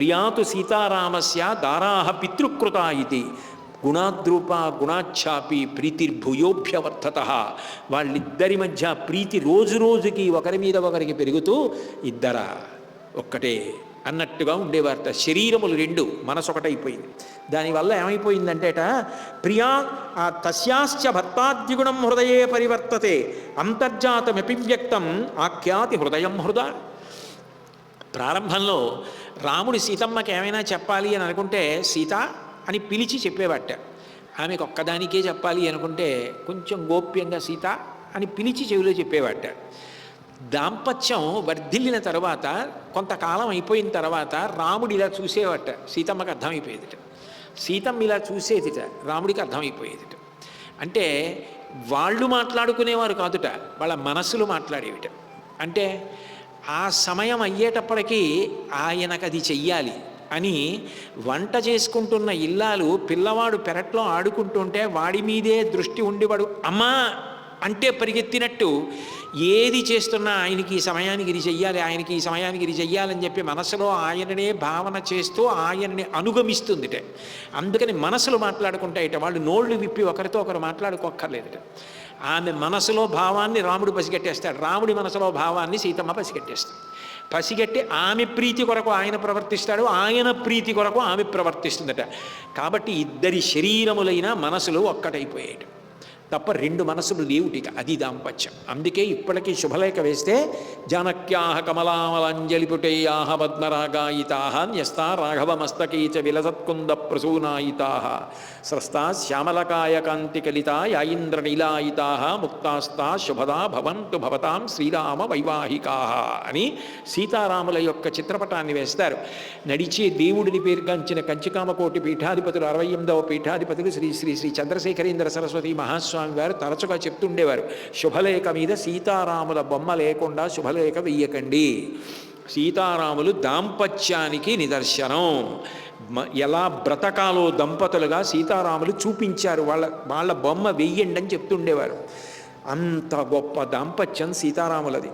ప్రియాతు సీతారామస్య దారాహ పితృకృత ఇది. గుణాద్రూప గుణాఛాపి ప్రీతిర్భూయోభ్యవర్ధత వాళ్ళిద్దరి మధ్య ప్రీతి రోజు రోజుకి ఒకరి మీద ఒకరికి పెరుగుతూ ఇద్దరా ఒక్కటే అన్నట్టుగా ఉండేవారట. శరీరములు రెండు మనసు ఒకటైపోయింది దానివల్ల ఏమైపోయిందంటేట ప్రియా ఆ తస్యాశ్చ భర్తాద్విగుణం హృదయే పరివర్తతే. అంతర్జాతమపి వ్యక్తం ఆఖ్యాతి హృదయం హృద. ప్రారంభంలో రాముడు సీతమ్మకి ఏమైనా చెప్పాలి అని అనుకుంటే సీత అని పిలిచి చెప్పేవాట. ఆమెకు ఒక్కదానికే చెప్పాలి అనుకుంటే కొంచెం గోప్యంగా సీత అని పిలిచి చెవిలో చెప్పేవాట. దాంపత్యం వర్ధిల్లిన తర్వాత కొంతకాలం అయిపోయిన తర్వాత రాముడు ఇలా చూసేవాట. సీతమ్మకి అర్థమైపోయేదిట. సీతమ్మ ఇలా చూసేదిట. రాముడికి అర్థమైపోయేదిట. అంటే వాళ్ళు మాట్లాడుకునేవారు కాదుట. వాళ్ళ మనసులు మాట్లాడేవిట. అంటే ఆ సమయం అయ్యేటప్పటికీ ఆయనకు అది చెయ్యాలి అని వంట చేసుకుంటున్న ఇల్లాలు పిల్లవాడు పెరట్లో ఆడుకుంటుంటే వాడి మీదే దృష్టి ఉండివాడు. అమ్మా! అంటే పరిగెత్తినట్టు ఏది చేస్తున్నా ఆయనకి ఈ సమయానికి ఇది చెయ్యాలి ఆయనకి ఈ సమయానికి ఇది చెయ్యాలని చెప్పి మనసులో ఆయననే భావన చేస్తూ ఆయనని అనుగమిస్తుందిట. అందుకని మనసులు మాట్లాడుకుంటాయిట వాళ్ళు నోళ్ళు విప్పి ఒకరితో ఒకరు మాట్లాడుకోక్కర్లేదుట. ఆమె మనసులో భావాన్ని రాముడు పసిగట్టేస్తాడు. రాముడి మనసులో భావాన్ని సీతమ్మ పసిగట్టేస్తాడు పసిగట్టి ఆమె ప్రీతి కొరకు ఆయన ప్రవర్తిస్తాడు. ఆయన ప్రీతి కొరకు ఆమె ప్రవర్తిస్తుందట. కాబట్టి ఇద్దరి శరీరములైన మనసులు ఒక్కటైపోయాడు తప్ప రెండు మనసులు లేవుటిక అది దాంపత్యం. అందుకే ఇప్పటికీ శుభలేఖ వేస్తే జానక్యాహ కమలామలాంజలిపుటేయాహ పద్మరాగాయితాహ న్యస్తా రాఘవమస్తకే చ విలసత్కుంద ప్రసూనాయితాహ స్రస్తా శ్యామలకాయ కాంతికలితా యాయింద్రనీలాయితాహ ముక్తాస్తా శుభదా భవంతు భవతాం శ్రీరామ వైవాహికాహ అని సీతారాముల యొక్క చిత్రపటాన్ని వేస్తారు. నడిచే దేవుడిని పేర్గాంచిన కంచికామకోటి పీఠాధిపతులు అరవై ఎనిమిదవ పీఠాధిపతులు శ్రీ శ్రీ శ్రీ చంద్రశేఖరేంద్ర సరస్వతి మహాస్వామి వారు తరచుగా చెప్తుండేవారు శుభలేఖ మీద సీతారాముల బొమ్మ లేకుండా శుభలేఖ వెయ్యకండి. సీతారాములు దాంపత్యానికి నిదర్శనం. ఎలా బ్రతకాలో దంపతులుగా సీతారాములు చూపించారు. వాళ్ళ వాళ్ళ బొమ్మ వెయ్యండి అని చెప్తుండేవారు. అంత గొప్ప దాంపత్యం సీతారాములది.